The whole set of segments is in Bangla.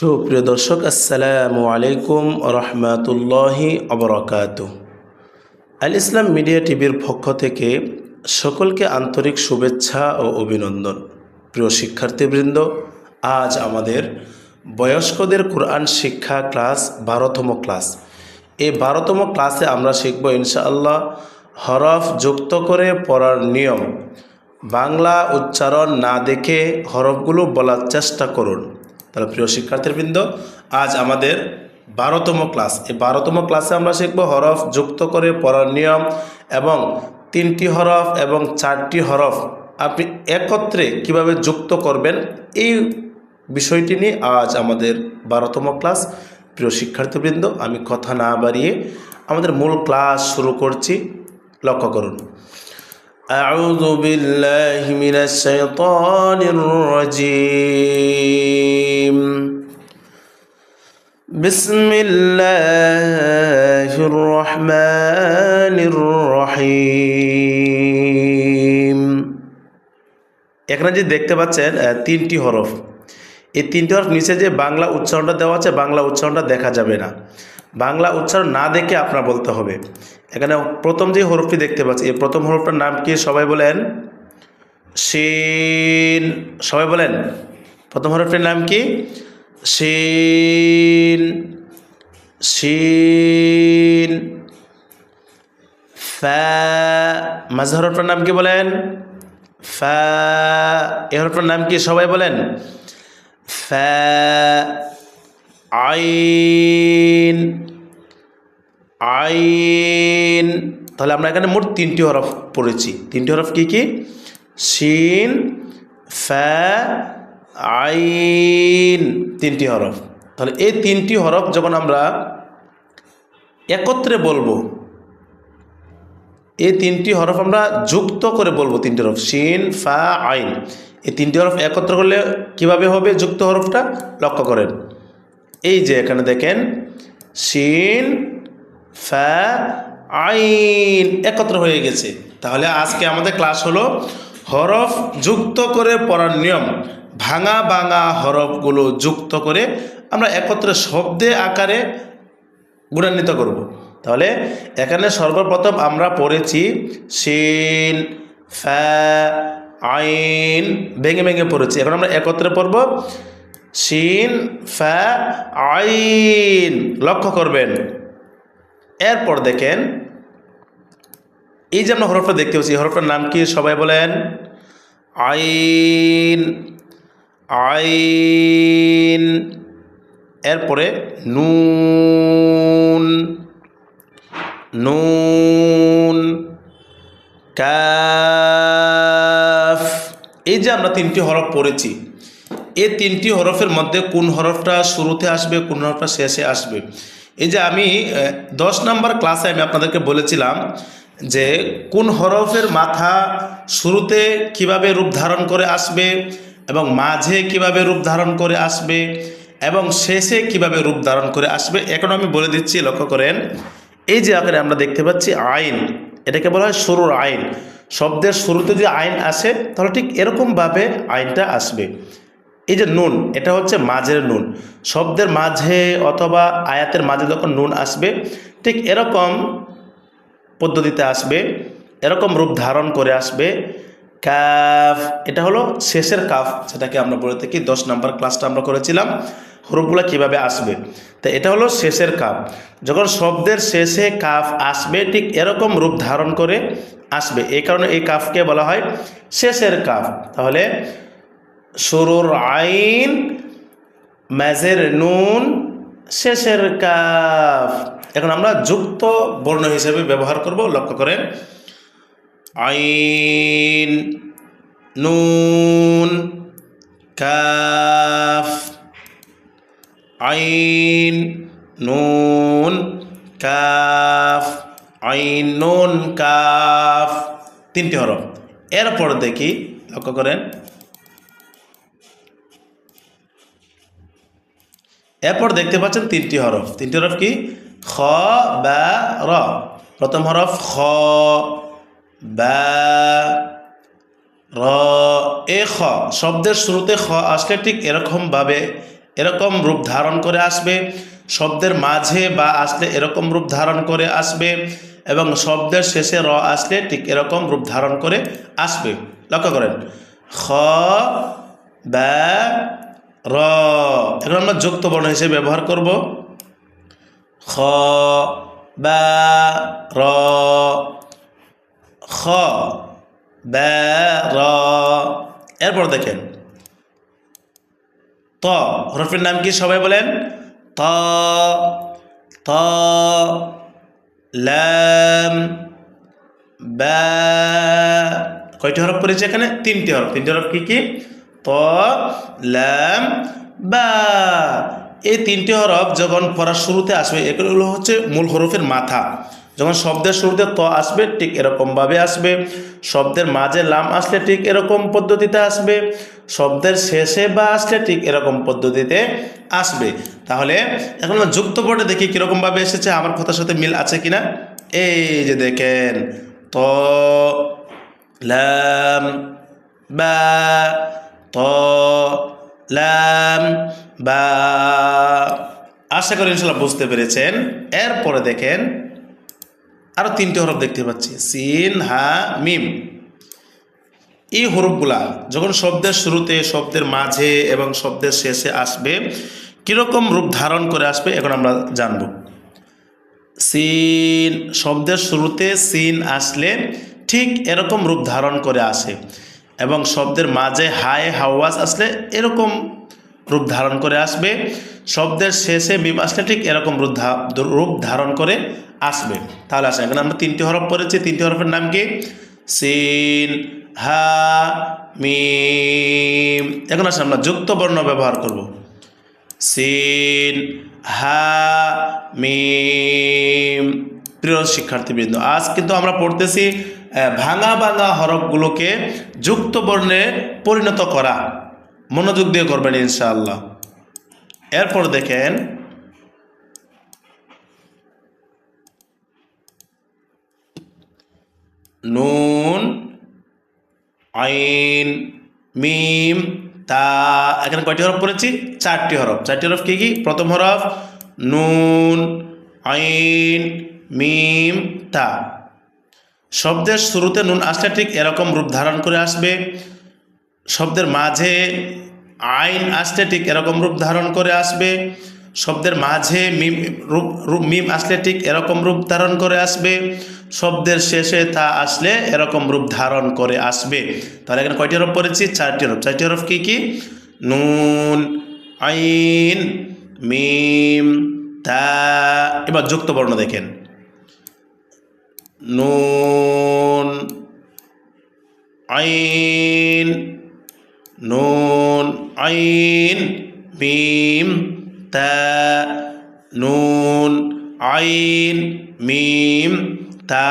সুপ্রিয় দর্শক, আসসালামু আলাইকুম রহমাতুল্লাহি অবরকাত আল ইসলাম মিডিয়া টিভির পক্ষ থেকে সকলকে আন্তরিক শুভেচ্ছা ও অভিনন্দন। প্রিয় শিক্ষার্থীবৃন্দ, আজ আমাদের বয়স্কদের কোরআন শিক্ষা ক্লাস বারোতম ক্লাস। এই বারোতম ক্লাসে আমরা শিখব ইনশাআল্লাহ হরফ যুক্ত করে পড়ার নিয়ম। বাংলা উচ্চারণ না দেখে হরফগুলো বলার চেষ্টা করুন। তাহলে প্রিয় শিক্ষার্থীবৃন্দ, আজ আমাদের বারোতম ক্লাস। এই বারোতম ক্লাসে আমরা শিখব হরফ যুক্ত করে পড়ার নিয়ম এবং তিনটি হরফ এবং চারটি হরফ আপনি একত্রে কীভাবে যুক্ত করবেন, এই বিষয়টি নিয়ে আজ আমাদের বারোতম ক্লাস। প্রিয় শিক্ষার্থীবৃন্দ, আমি কথা না বাড়িয়ে আমাদের মূল ক্লাস শুরু করছি। লক্ষ্য করুন। أعوذ بالله من الشيطان الرجيم بسم الله الرحمن الرحيم এখানে যে দেখতে পাচ্ছেন আহ, তিনটি হরফ এই তিনটি হরফ নিচে যে বাংলা উচ্চারণটা দেওয়া আছে বাংলা উচ্চারণটা দেখা যাবে না বাংলা উচ্চারণ না দেখে আপনার বলতে হবে। এখানে প্রথম যে হরফটি দেখতে পাচ্ছি, এই প্রথম হরফটার নাম কি সবাই বলেন? শিন, সবাই বলেন? প্রথম হরফটির নাম কি? শিন শিন, ফা, মাঝ হরফটার নাম কি বলেন? ফা, এই হরফটার নাম কি সবাই বলেন? ফা আইন আইন। তাহলে আমরা এখানে মোট তিনটি হরফ পড়েছি। তিনটি হরফ কি কি? শিন ফা, আইন, তিনটি হরফ। তাহলে এই তিনটি হরফ যখন আমরা একত্রে বলব, এই তিনটি হরফ আমরা যুক্ত করে বলব তিনটি হরফ। শিন ফা, আইন। এই তিনটি হরফ একত্র করলে কীভাবে হবে যুক্ত হরফটা? লক্ষ্য করেন। এই যে এখানে দেখেন, শিন, ফা, আইন একত্র হয়ে গেছে। তাহলে আজকে আমাদের ক্লাস হলো হরফ যুক্ত করে পড়ার নিয়ম। ভাঙা ভাঙা হরফগুলো যুক্ত করে আমরা একত্রে শব্দে আকারে গুণান্বিত করব। তাহলে এখানে সর্বপ্রথম আমরা পড়েছি শিন ফ্যা আইন, ভেঙে ভেঙে পড়েছি। এখন আমরা একত্রে পড়ব শিন ফ্যা আইন। লক্ষ্য করবেন। এরপর দেখেন, এই যে আমরা হরফটা দেখতে পাচ্ছি হরফটার নাম কি সবাই বলেন? আইন আইন। এরপরে নুন নুন, কাফ। এই যে আমরা তিনটি হরফ পড়েছি এই তিনটি হরফের মধ্যে কোন হরফটা শুরুতে আসবে, কোন হরফটা শেষে আসবে। এই যে আমি দশ নম্বর ক্লাসে আমি আপনাদেরকে বলেছিলাম যে কোন হরফের মাথা শুরুতে কীভাবে রূপ ধারণ করে আসবে এবং মাঝে কীভাবে রূপ ধারণ করে আসবে এবং শেষে কীভাবে রূপ ধারণ করে আসবে এখন আমি বলে দিচ্ছি, লক্ষ্য করেন। এই যে আকারে আমরা দেখতে পাচ্ছি আইন, এটাকে বলা হয় শুরুর আইন। শব্দের শুরুতে যে আইন আসে, তাহলে ঠিক এরকমভাবে আইনটা আসবে। এই যে নুন, এটা হচ্ছে মাঝের নুন। শব্দের মাঝে অথবা আয়াতের মাঝে যখন নুন আসবে, ঠিক এরকম পদ্ধতিতে আসবে, এরকম রূপ ধারণ করে আসবে। কাফ, এটা হলো শেষের কাফ, যেটাকে আমরা বলে থাকি। দশ নাম্বার ক্লাসটা আমরা করেছিলাম হরফগুলো কীভাবে আসবে? তো এটা হলো শেষের কাফ। যখন শব্দের শেষে কাফ আসবে, ঠিক এরকম রূপ ধারণ করে আসবে। এই কারণে এই কাফকে বলা হয় শেষের কাফ। তাহলে শুরুর আইন ম্যাজের নুন, শেষের কাফ। এখন আমরা যুক্ত বর্ণ হিসেবে ব্যবহার করব, লক্ষ্য করেন। আইন, নুন, কাফ। আইন, নুন, কাফ। আইন, নুন, কাফ। তিনটি হরফ। এরপর দেখি, লক্ষ্য করেন। এরপর দেখতে পাচ্ছেন তিনটি হরফ। তিনটি হরফ কি? খ, বা, র। প্রথম হরফ খ র, এ, খ। শব্দের শুরুতে খ আসলে ঠিক এরকমভাবে, এরকম রূপ ধারণ করে আসবে। শব্দের মাঝে বা আসলে এরকম রূপ ধারণ করে আসবে এবং শব্দের শেষে র আসলে ঠিক এরকম রূপ ধারণ করে আসবে। লক্ষ্য করেন। খ ব্যা র। এখন আমরা যুক্ত বর্ণ হিসেবে ব্যবহার করব। খ, বা, র, খ ব্যা র। এরপর দেখেন। ত, হরফের নাম কি সবাই বলেন? ত ত লাম বা কয়টি হরফ পড়েছে এখানে? তিনটি হরফ। তিনটি হরফ কি কি? ত ল্যাম বা। এই তিনটি হরফ যখন পড়ার শুরুতে আসবে, এগুলো হচ্ছে মূল হরফের মাথা। যখন শব্দের শুরুতে ত আসবে, ঠিক এরকমভাবে আসবে। শব্দের মাঝে লাম আসলে ঠিক এরকম পদ্ধতিতে আসবে। শব্দের শেষে বা আসলে ঠিক এরকম পদ্ধতিতে আসবে। তাহলে এখন যুক্ত বোর্ডে দেখি কীরকমভাবে এসেছে। আমার কথার সাথে মিল আছে কিনা? এই যে দেখেন, ত, লাম, বা। ত বা আশা করি ইনশাল্লাহ বুঝতে পেরেছেন। এরপরে দেখেন আরও তিনটে হরফ দেখতে পাচ্ছি। সিন, হা, মিম। এই হরফগুলা যখন শব্দের শুরুতে, শব্দের মাঝে এবং শব্দের শেষে আসবে, কীরকম রূপ ধারণ করে আসবে এখন আমরা জানব। সিন, শব্দের শুরুতে সিন আসলে ঠিক এরকম রূপ ধারণ করে আসে। এবং শব্দের মাঝে হায় হাওয়াজ আসলে এরকম রূপ ধারণ করে আসবে। শব্দের শেষে মিম আসলে ঠিক এরকম রূপ ধারণ করে আসবে। তাহলে আসেন, এখানে আমরা তিনটি হরফ পড়েছি। তিনটি হরফের নাম কি? সিন, হা, মিম। এখন আসেন, আমরা যুক্ত বর্ণ ব্যবহার করব। সিন, হা, মিম। প্রিয় শিক্ষার্থীবৃন্দ, আজ কিন্তু আমরা পড়তেছি ভাঙা ভাঙা হরফগুলোকে যুক্ত বর্ণে পরিণত করা। মনোযোগ দিয়ে করবেন ইনশাআল্লাহ। এরপর দেখেন, নুন, আইন, মিম, তা, এখানে কয়টি হরফ পড়েছি? চারটি হরফ। চারটি হরফ কি কি? প্রথম হরফ, নুন, আইন, মিম, তা। শব্দের শুরুতে নুন আসলে ঠিক এরকম রূপ ধারণ করে আসবে। শব্দের মাঝে আইন আসলে ঠিক এরকম রূপ ধারণ করে আসবে। শব্দের মাঝে মিম রূপ রূপ মিম আসলে ঠিক এরকম রূপ ধারণ করে আসবে। শব্দের শেষে তা আসলে এরকম রূপ ধারণ করে আসবে। তাহলে এখানে কয়টি হরফ পড়েছি? চারটি হরফ। চারটি হরফ কী কী? নুন, আইন, মিম, তা। এবার যুক্ত বর্ণ দেখেন। নুন আইন নুন আইন মিম তা নুন আইন মিম তা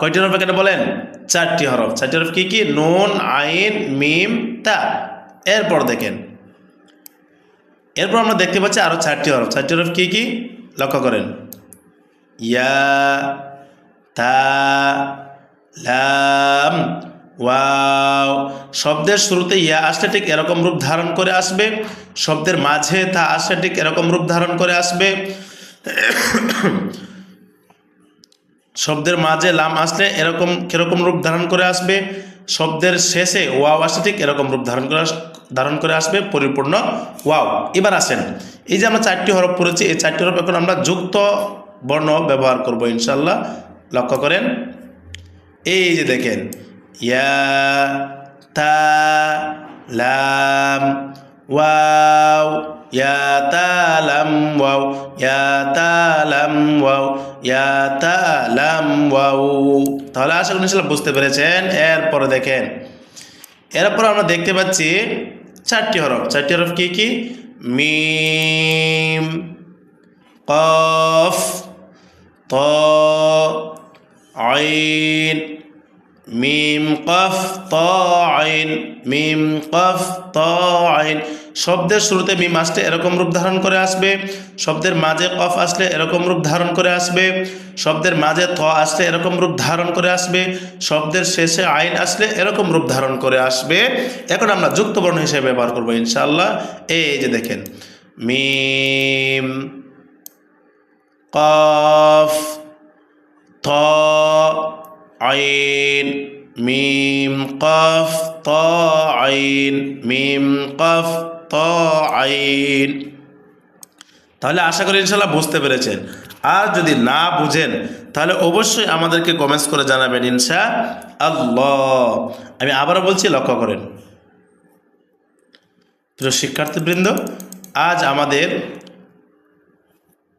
কয়টি হরফ এখানে বলেন? চারটি হরফ। চারটি হরফ কি কি? নুন আইন মিম তা এরপর দেখেন। এরপর আমরা দেখতে পাচ্ছি আরও চারটি হরফ। চারটি হরফ কি কি? লক্ষ্য করেন। ইয়া তা লাম ওয়াও শব্দের শুরুতে ইয়া আসলে ঠিক এরকম রূপ ধারণ করে আসবে শব্দের মাঝে তা আসলে ঠিক এরকম রূপ ধারণ করে আসবে শব্দের মাঝে লাম আসলে এরকম কীরকম রূপ ধারণ করে আসবে শব্দের শেষে ওয়াও আসলে ঠিক এরকম রূপ ধারণ করে ধারণ করে আসবে পরিপূর্ণ ওয়াও এবার আসেন এই যে আমরা চারটি হরফ পড়েছি এই চারটি হরফ এখন আমরা যুক্ত বর্ণ ব্যবহার করব ইনশাল্লাহ লক্ষ্য করেন? এই যে দেখেন, ইয়া, তা, লাম, ওয়াও, ইয়া, তা, লাম, ওয়াও, ইয়া, তা, লাম, ওয়াও, ইয়া, তা, লাম, ওয়াও। তাহলে আশা করি ইনশাল্লাহ বুঝতে পেরেছেন। এরপরে দেখেন, এরপর আমরা দেখতে পাচ্ছি চারটি হরফ। চারটি হরফ কি কি? মিম, কফ, ত আইন মিম কফ ত আইন মিম কফ ত আইন শব্দের শুরুতে মিম আসলে এরকম রূপ ধারণ করে আসবে। শব্দের মাঝে কফ আসলে এরকম রূপ ধারণ করে আসবে। শব্দের মাঝে থ আসলে এরকম রূপ ধারণ করে আসবে। শব্দের শেষে আইন আসলে এরকম রূপ ধারণ করে আসবে। এখন আমরা যুক্ত বর্ণ হিসেবে ব্যবহার করব ইনশাআল্লাহ। এই যে দেখেন, মিম, কফ থ আইন, মিম, কফ, ত, আইন, মিম, কফ, ত, আইন। তাহলে আশা করি ইনশাল্লাহ বুঝতে পেরেছেন। আর যদি না বুঝেন, তাহলে অবশ্যই আমাদেরকে কমেন্টস করে জানাবেন ইনশা আল্লাহ আমি আবারও বলছি, লক্ষ্য করেন। প্রিয় শিক্ষার্থীবৃন্দ, আজ আমাদের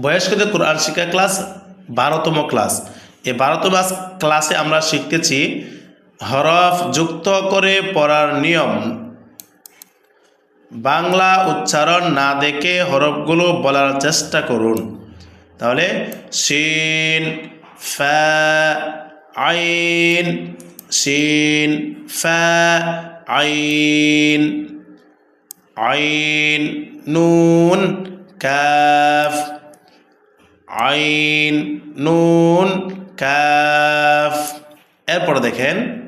বয়স্কদের কোরআন শিক্ষা ক্লাস বারোতম ক্লাস। এই বারোতম ক্লাসে আমরা শিখতেছি হরফ যুক্ত করে পড়ার নিয়ম। বাংলা উচ্চারণ না দেখে হরফগুলো বলার চেষ্টা করুন। তাহলে শিন, ফা, আইন, শিন, ফা, আইন আইন, নুন, কাফ, আইন, নুন কাফ। এরপর দেখেন।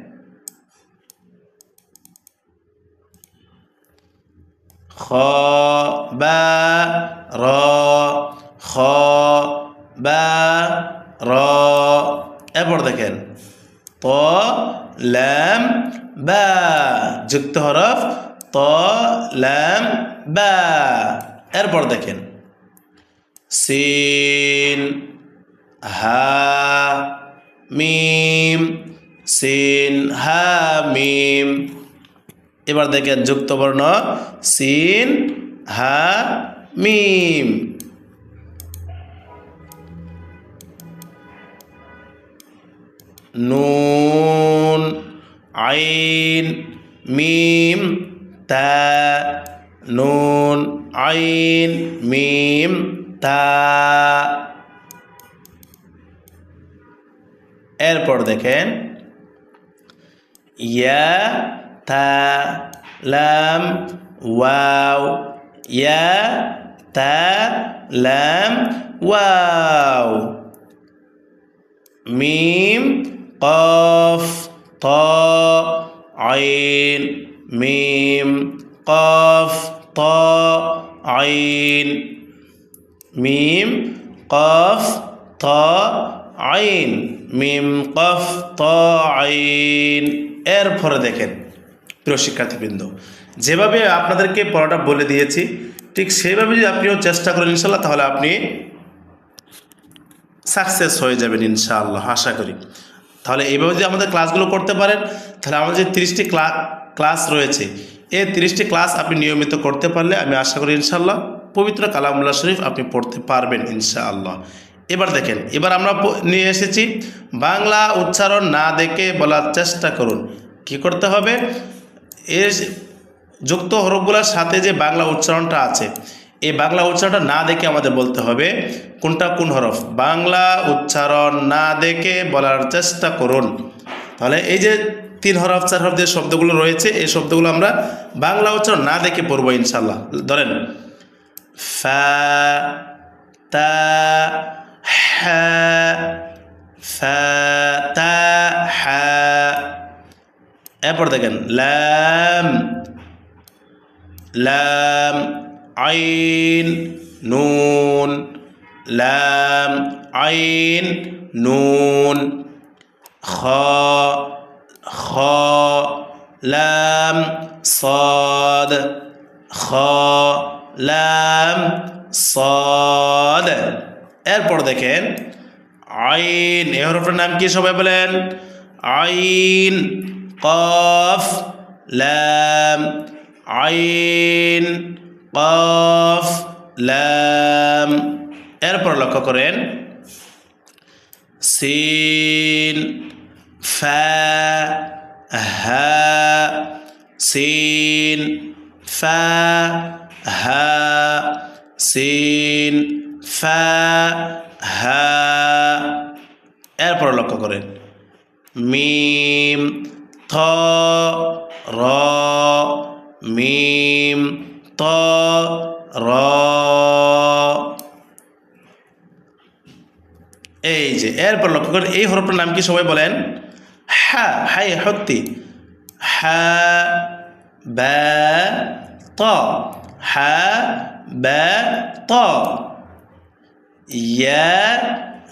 খ, বা, র, খ, বা, র এরপর দেখেন। ত, ল্যাম, বা। যুক্ত হরফ ত, ল্যাম, বা। এরপর দেখেন। সিন হা, মিম, সিন, হা, মিম। এবার দেখেন যুক্ত বর্ণ সিন, হা, মিম। নুন, আইন, মিম, তা। নুন, আইন, মিম, তা। এরপর দেখেন ইয়া তা লাম ওয়াও ইয়া তা লাম ওয়াও মিম কফ ত আইন মিম কফ ত আইন মিম কফ ত আইন মিম কফ ত আইন এরপরে দেখেন, প্রিয় শিক্ষার্থীবৃন্দ, যেভাবে আপনাদেরকে পড়াটা বলে দিয়েছি, ঠিক সেইভাবে যদি আপনিও চেষ্টা করেন ইনশাল্লাহ তাহলে আপনি সাকসেস হয়ে যাবেন ইনশাআল্লাহ, আশা করি। তাহলে এইভাবে যদি আমাদের ক্লাসগুলো করতে পারেন, তাহলে আমাদের যে তিরিশটি ক্লাস রয়েছে, এই তিরিশটি ক্লাস আপনি নিয়মিত করতে পারলে আমি আশা করি ইনশাআল্লাহ, পবিত্র কালামুল্লাহ শরীফ আপনি পড়তে পারবেন ইনশাআল্লাহ। এবার দেখেন, এবার আমরা নিয়ে এসেছি। বাংলা উচ্চারণ না দেখে বলার চেষ্টা করুন। কি করতে হবে? এর যুক্ত হরফগুলোর সাথে যে বাংলা উচ্চারণটা আছে, এই বাংলা উচ্চারণটা না দেখে আমাদের বলতে হবে কোনটা কোন হরফ। বাংলা উচ্চারণ না দেখে বলার চেষ্টা করুন। তাহলে এই যে তিন হরফ, চার হরফ যে শব্দগুলো রয়েছে, এই শব্দগুলো আমরা বাংলা উচ্চারণ না দেখে পড়ব ইনশাল্লাহ ধরেন, ফা, তা হ্যা ফা তা হ্যা এরপর দেখেন ল্যাম লাম আইন নুন লাম আইন নুন খ খ লাম صاد খ লাম صاد এরপর দেখেন, আইন, এই হরফটার নাম কি সবাই বলেন? আইন, কফ, লাম, আইন, কফ, লাম। এরপর লক্ষ্য করেন, সিন, ফা, হা, সিন, ফা, হা, সিন। ফা এরপর লক্ষ্য করেন। মিম, থ, র, মিম, ত, র। এই যে, এরপর লক্ষ্য করেন, এই হরফটার নাম কি সবাই বলেন? হ্যাঁ হাই হত্যি হ্যাঁ ব্যা, ত। হা, ব্যা, ত। ইয়া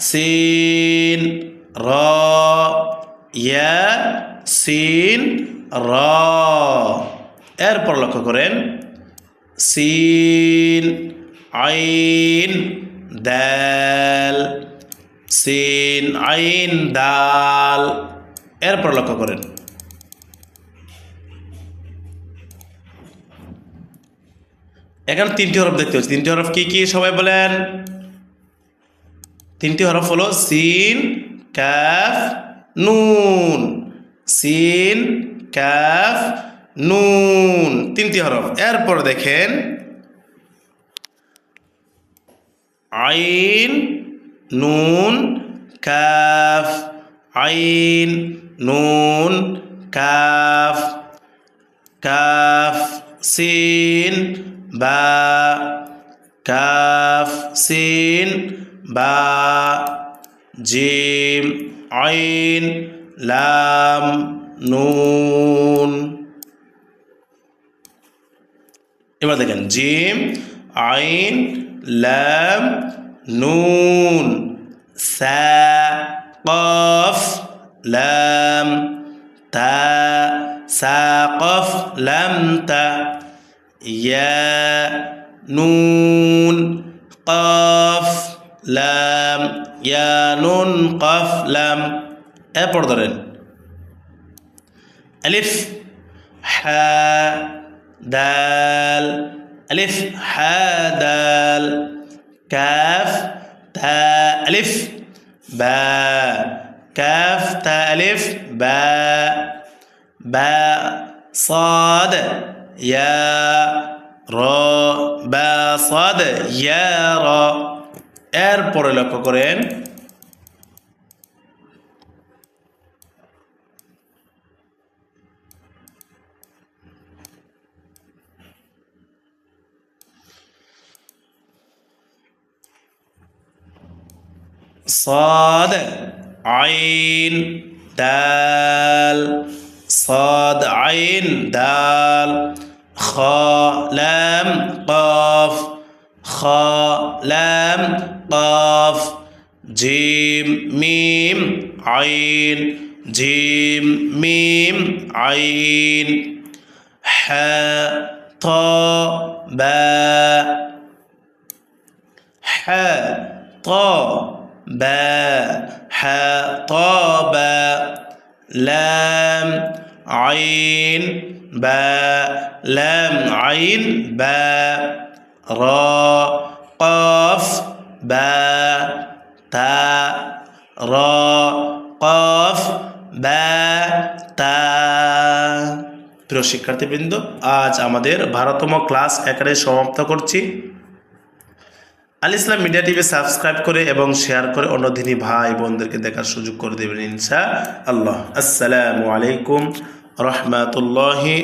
সিন র ইয়া সিন র এরপর লক্ষ্য করেন সিন আইন দাল সিন আইন দাল এরপর লক্ষ্য করেন এখানে তিনটি হরফ দেখতে হচ্ছে। তিনটি হরফ কি কি? সবাই বলেন। তিনটি হরফ হলো সিন, কাফ, নুন। সিন, কাফ, নুন। তিনটি হরফ। এরপর দেখেন, আইন, নুন, কাফ, আইন, নুন, কাফ কাফ, সিন বা কাফ, সিন বা জিম আইন লাম নুন এবার দেখেন জিম আইন লাম নুন সা কফ লাম তা সা কফ লাম তা ইয়া নুন কফ লাম ইয়া নুন কফ লাম এরপর ধরেন ألف حاء دال ألف حاء دال كاف تاء ألف باء كاف تاء ألف باء باء صاد يا را با صاد يا را এরপরে লক্ষ্য করেন صاد عين دال صاد عين دال خا لام قاف خا لام قاف جيم ميم عين. جيم ميم عين. حاء طا باء حاء طا باء حاء طا باء لام عين باء لام عين باء را قاف. বা, তা, র, কফ, বা, তা। প্রিয় শিক্ষার্থীবৃন্দ, আজ আমাদের ভারতম ক্লাস একারে সমাপ্ত করছি। Al Islam media TV subscribe করে এবং শেয়ার করে অন্য দিনই ভাই বোনদেরকে দেখার সুযোগ করে দেবেন ইনশা আল্লাহ। আসসালামু আলাইকুম রহমতুল্লাহি